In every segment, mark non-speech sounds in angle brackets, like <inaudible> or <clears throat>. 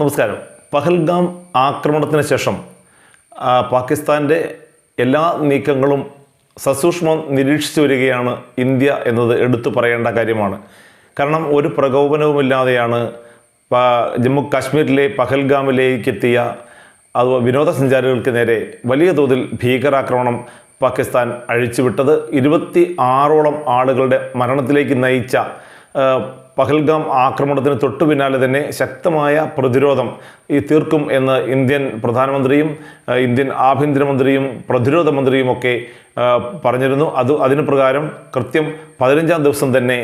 നമസ്കാരം. പഹൽഗാം ആക്രമണത്തിന് ശേഷം പാകിസ്ഥാന്റെ എല്ലാ നീക്കങ്ങളും സസൂക്ഷ്മം നിരീക്ഷിച്ചു വരികയാണ് ഇന്ത്യ എന്നത് എടുത്തു പറയേണ്ട കാര്യമാണ്. കാരണം ഒരു പ്രകോപനവുമില്ലാതെയാണ് ജമ്മു കാശ്മീരിലെ പഹൽഗാമിലേക്ക് എത്തിയ അത് വിനോദസഞ്ചാരികൾക്ക് നേരെ വലിയ തോതിൽ ഭീകരാക്രമണം പാകിസ്ഥാൻ അഴിച്ചുവിട്ടത്. ഇരുപത്തി ആറോളം ആളുകളുടെ മരണത്തിലേക്ക് നയിച്ച പഹൽഗാം ആക്രമണത്തിന് തൊട്ടു പിന്നാലെ തന്നെ ശക്തമായ പ്രതിരോധം ഈ തീർക്കും എന്ന് ഇന്ത്യൻ പ്രധാനമന്ത്രിയും ഇന്ത്യൻ ആഭ്യന്തരമന്ത്രിയും പ്രതിരോധ മന്ത്രിയും ഒക്കെ പറഞ്ഞിരുന്നു. അത് അതിന് പ്രകാരം കൃത്യം പതിനഞ്ചാം ദിവസം തന്നെ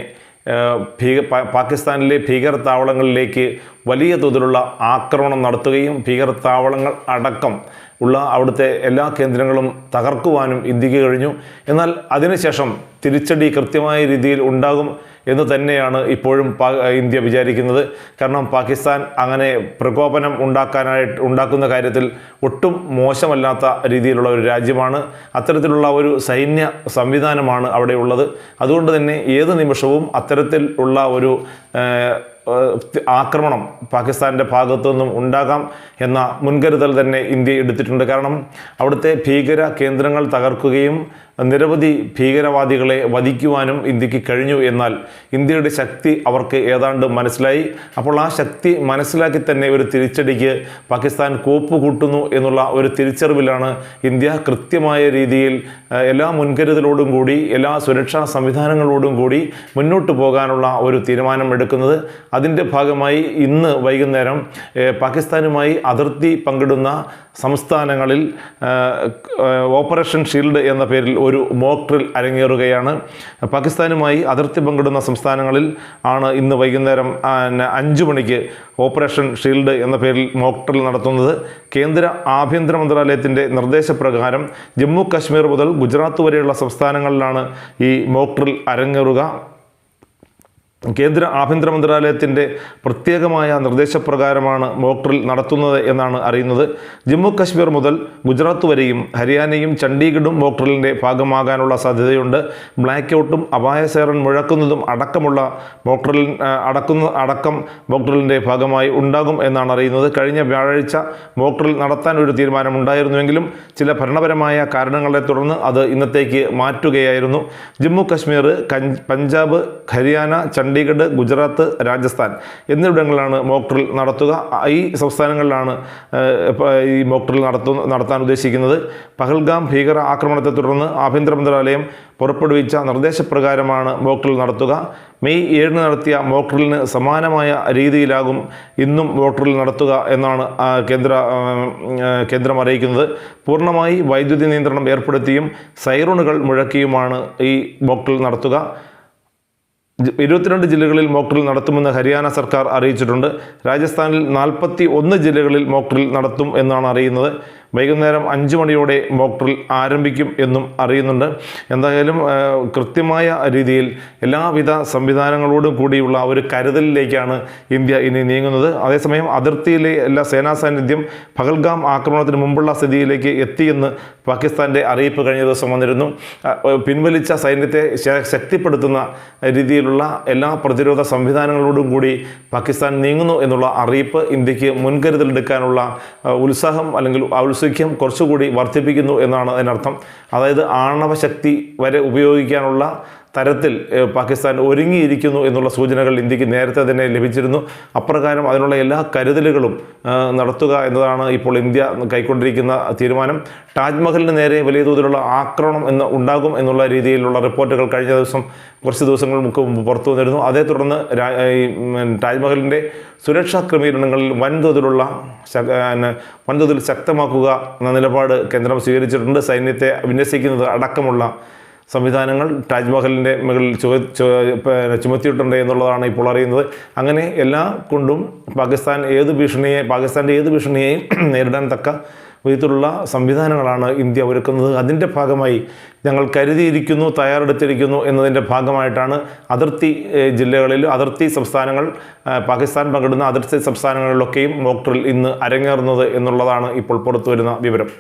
ഭീക പാകിസ്ഥാനിലെ ഭീകര താവളങ്ങളിലേക്ക് വലിയ തോതിലുള്ള ആക്രമണം നടത്തുകയും ഭീകര താവളങ്ങൾ അടക്കം ഉള്ള അവിടുത്തെ എല്ലാ കേന്ദ്രങ്ങളും തകർക്കുവാനും ഇന്ത്യയ്ക്ക് കഴിഞ്ഞു. എന്നാൽ അതിനുശേഷം തിരിച്ചടി കൃത്യമായ രീതിയിൽ ഉണ്ടാകും. എന്ന് തന്നെയാണ് ഇപ്പോഴും ഇന്ത്യ വിചാരിക്കുന്നത്. കാരണം പാകിസ്ഥാൻ അങ്ങനെ പ്രകോപനം ഉണ്ടാക്കാനായിട്ട് ഉണ്ടാക്കുന്ന കാര്യത്തിൽ ഒട്ടും മോശമല്ലാത്ത രീതിയിലുള്ള ഒരു രാജ്യമാണ്. അത്തരത്തിലുള്ള ഒരു സൈന്യ സംവിധാനമാണ് അവിടെ ഉള്ളത് അതുകൊണ്ട് തന്നെ ഏത് നിമിഷവും അത്തരത്തിൽ ഉള്ള ഒരു ആക്രമണം പാകിസ്ഥാന്റെ ഭാഗത്തു നിന്നും ഉണ്ടാകാം എന്ന മുൻകരുതൽ തന്നെ ഇന്ത്യ എടുത്തിട്ടുണ്ട്. കാരണം അവിടുത്തെ ഭീകര കേന്ദ്രങ്ങൾ തകർക്കുകയും നിരവധി ഭീകരവാദികളെ വധിക്കുവാനും ഇന്ത്യയ്ക്ക് കഴിഞ്ഞു എന്നാൽ ഇന്ത്യയുടെ ശക്തി അവർക്ക് ഏതാണ്ട് മനസ്സിലായി. അപ്പോൾ ആ ശക്തി മനസ്സിലാക്കി തന്നെ ഒരു തിരിച്ചടിക്ക് പാകിസ്ഥാൻ കോപ്പ് കൂട്ടുന്നു എന്നുള്ള ഒരു തിരിച്ചറിവിലാണ് ഇന്ത്യ കൃത്യമായ രീതിയിൽ എല്ലാ മുൻകരുതലോടും കൂടി എല്ലാ സുരക്ഷാ സംവിധാനങ്ങളോടും കൂടി മുന്നോട്ട് പോകാനുള്ള ഒരു തീരുമാനം എടുക്കുന്നത്. അതിന്റെ ഭാഗമായി ഇന്ന് വൈകുന്നേരം പാകിസ്ഥാനുമായി അതിർത്തി പങ്കിടുന്ന സംസ്ഥാനങ്ങളിൽ ഓപ്പറേഷൻ ഷീൽഡ് എന്ന പേരിൽ ഒരു മോക്ക് ഡ്രിൽ അരങ്ങേറുകയാണ്. പാകിസ്ഥാനുമായി അതിർത്തി പങ്കിടുന്ന സംസ്ഥാനങ്ങളിൽ ആണ് ഇന്ന് വൈകുന്നേരം അഞ്ചു മണിക്ക് ഓപ്പറേഷൻ ഷീൽഡ് എന്ന പേരിൽ മോക്ക് ഡ്രിൽ നടത്തുന്നത്. കേന്ദ്ര ആഭ്യന്തര മന്ത്രാലയത്തിന്റെ നിർദ്ദേശപ്രകാരം ജമ്മു കാശ്മീർ മുതൽ ഗുജറാത്ത് വരെയുള്ള സംസ്ഥാനങ്ങളിലാണ് ഈ മോക്ക് ഡ്രിൽ അരങ്ങേറുക. കേന്ദ്ര ആഭ്യന്തര മന്ത്രാലയത്തിന്റെ പ്രത്യേകമായ നിർദ്ദേശപ്രകാരമാണ് മോക്ട്രിൽ നടത്തുന്നത് എന്നാണ് അറിയുന്നത്. ജമ്മു കാശ്മീർ മുതൽ ഗുജറാത്ത് വരെയും ഹരിയാനയും ചണ്ഡീഗഡും മോക്ട്രിലിന്റെ ഭാഗമാകാനുള്ള സാധ്യതയുണ്ട്. ബ്ലാക്ക് ഔട്ടും അപായ സൈറൺ മുഴക്കുന്നതും അടക്കമുള്ള മോക്ക് ഡ്രിൽ അടക്കുന്ന അടക്കം മോക്ട്രിലിന്റെ ഭാഗമായി ഉണ്ടാകും എന്നാണ് അറിയുന്നത്. കഴിഞ്ഞ വ്യാഴാഴ്ച മോക്ട്രിൽ നടത്താൻ ഒരു തീരുമാനമുണ്ടായിരുന്നുവെങ്കിലും ചില ഭരണപരമായ കാരണങ്ങളെ തുടർന്ന് അത് ഇന്നത്തേക്ക് മാറ്റുകയായിരുന്നു. ജമ്മു കാശ്മീർ പഞ്ചാബ് ഹരിയാന ചണ്ഡീഗഡ് ഗുജറാത്ത് രാജസ്ഥാൻ എന്നിവിടങ്ങളിലാണ് മോക്ക് ഡ്രിൽ നടത്തുക. ഈ സംസ്ഥാനങ്ങളിലാണ് ഈ മോക്ക് ഡ്രിൽ നടത്തു നടത്താൻ ഉദ്ദേശിക്കുന്നത്. പഹൽഗാം ഭീകര ആക്രമണത്തെ തുടർന്ന് ആഭ്യന്തര മന്ത്രാലയം പുറപ്പെടുവിച്ച നിർദ്ദേശപ്രകാരമാണ് മോക്ക് ഡ്രിൽ നടത്തുക. മെയ് ഏഴിന് നടത്തിയ മോക്ക് ഡ്രില്ലിന് സമാനമായ രീതിയിലാകും ഇന്നും മോക്ക് ഡ്രിൽ നടത്തുക എന്നാണ് കേന്ദ്ര കേന്ദ്രം അറിയിക്കുന്നത്. പൂർണമായി വൈദ്യുതി നിയന്ത്രണം ഏർപ്പെടുത്തിയും സൈറോണുകൾ മുഴക്കിയുമാണ് ഈ മോക്ക് ഡ്രിൽ നടത്തുക. ഇരുപത്തിരണ്ട് ജില്ലകളിൽ മോക്ഡ്രിൽ നടത്തുമെന്ന് ഹരിയാന സർക്കാർ അറിയിച്ചിട്ടുണ്ട്. രാജസ്ഥാനിൽ നാൽപ്പത്തി ഒന്ന് ജില്ലകളിൽ മോക്ഡ്രിൽ നടത്തും എന്നാണ് അറിയുന്നത്. വൈകുന്നേരം അഞ്ച് മണിയോടെ മോക്ക് ഡ്രിൽ ആരംഭിക്കും എന്നും അറിയുന്നുണ്ട്. എന്തായാലും കൃത്യമായ രീതിയിൽ എല്ലാവിധ സംവിധാനങ്ങളോടും കൂടിയുള്ള ഒരു കരുതലിലേക്കാണ് ഇന്ത്യ ഇനി നീങ്ങുന്നത്. അതേസമയം അതിർത്തിയിലെ എല്ലാ സേനാ സാന്നിധ്യം പഹൽഗാം ആക്രമണത്തിന് മുമ്പുള്ള സ്ഥിതിയിലേക്ക് എത്തിയെന്ന് പാകിസ്ഥാന്റെ അറിയിപ്പ് കഴിഞ്ഞ ദിവസം വന്നിരുന്നു. പിൻവലിച്ച സൈന്യത്തെ ശക്തിപ്പെടുത്തുന്ന രീതിയിലുള്ള എല്ലാ പ്രതിരോധ സംവിധാനങ്ങളോടും കൂടി പാകിസ്ഥാൻ നീങ്ങുന്നു എന്നുള്ള അറിയിപ്പ് ഇന്ത്യയ്ക്ക് മുൻകരുതലെടുക്കാനുള്ള ഉത്സാഹം അല്ലെങ്കിൽ ഔത്സുഖ്യം കുറച്ചുകൂടി വർദ്ധിപ്പിക്കുന്നു എന്നാണ് അതിനർത്ഥം. അതായത് ആണവശക്തി വരെ ഉപയോഗിക്കാനുള്ള തരത്തിൽ പാകിസ്ഥാൻ ഒരുങ്ങിയിരിക്കുന്നു എന്നുള്ള സൂചനകൾ ഇന്ത്യയ്ക്ക് നേരത്തെ തന്നെ ലഭിച്ചിരുന്നു. അപ്രകാരം അതിനുള്ള എല്ലാ കരുതലുകളും നടത്തുക എന്നതാണ് ഇപ്പോൾ ഇന്ത്യ കൈക്കൊണ്ടിരിക്കുന്ന തീരുമാനം. താജ്മഹലിന് നേരെ വലിയ തോതിലുള്ള ആക്രമണം എന്ന് ഉണ്ടാകും എന്നുള്ള രീതിയിലുള്ള റിപ്പോർട്ടുകൾ കഴിഞ്ഞ ദിവസം കുറച്ച് ദിവസങ്ങൾ മുമ്പ് പുറത്തു വന്നിരുന്നു. അതേ തുടർന്ന് താജ്മഹലിന്റെ സുരക്ഷാ ക്രമീകരണങ്ങളിൽ വൻതോതിലുള്ള വൻതോതിൽ ശക്തമാക്കുക എന്ന നിലപാട് കേന്ദ്രം സ്വീകരിച്ചിട്ടുണ്ട്. സൈന്യത്തെ വിന്യസിക്കുന്നത് അടക്കമുള്ള സംവിധാനങ്ങൾ താജ്മഹലിന്റെ മുകളിൽ ചുമത്തിയിട്ടുണ്ട് എന്നുള്ളതാണ് ഇപ്പോൾ അറിയുന്നത്. അങ്ങനെ എല്ലാ കൊണ്ടും പാകിസ്ഥാൻ ഏത് ഭീഷണിയെ പാകിസ്ഥാന്റെ ഏത് ഭീഷണിയെയും <clears throat> നേരിടാൻ തക്ക വിധത്തിലുള്ള സംവിധാനങ്ങളാണ് ഇന്ത്യ ഒരുക്കുന്നത്. അതിന്റെ ഭാഗമായി ഞങ്ങൾ കരുതിയിരിക്കുന്നു തയ്യാറെടുത്തിരിക്കുന്നു എന്നതിന്റെ ഭാഗമായിട്ടാണ് അതിർത്തി ജില്ലകളിൽ അതിർത്തി സംസ്ഥാനങ്ങൾ പാകിസ്ഥാൻ പങ്കിടുന്ന അതിർത്തി സംസ്ഥാനങ്ങളിലൊക്കെയും മോക്ട്രിൽ ഇന്ന് അരങ്ങേറുന്നത് എന്നുള്ളതാണ് ഇപ്പോൾ പുറത്തു വരുന്ന വിവരം.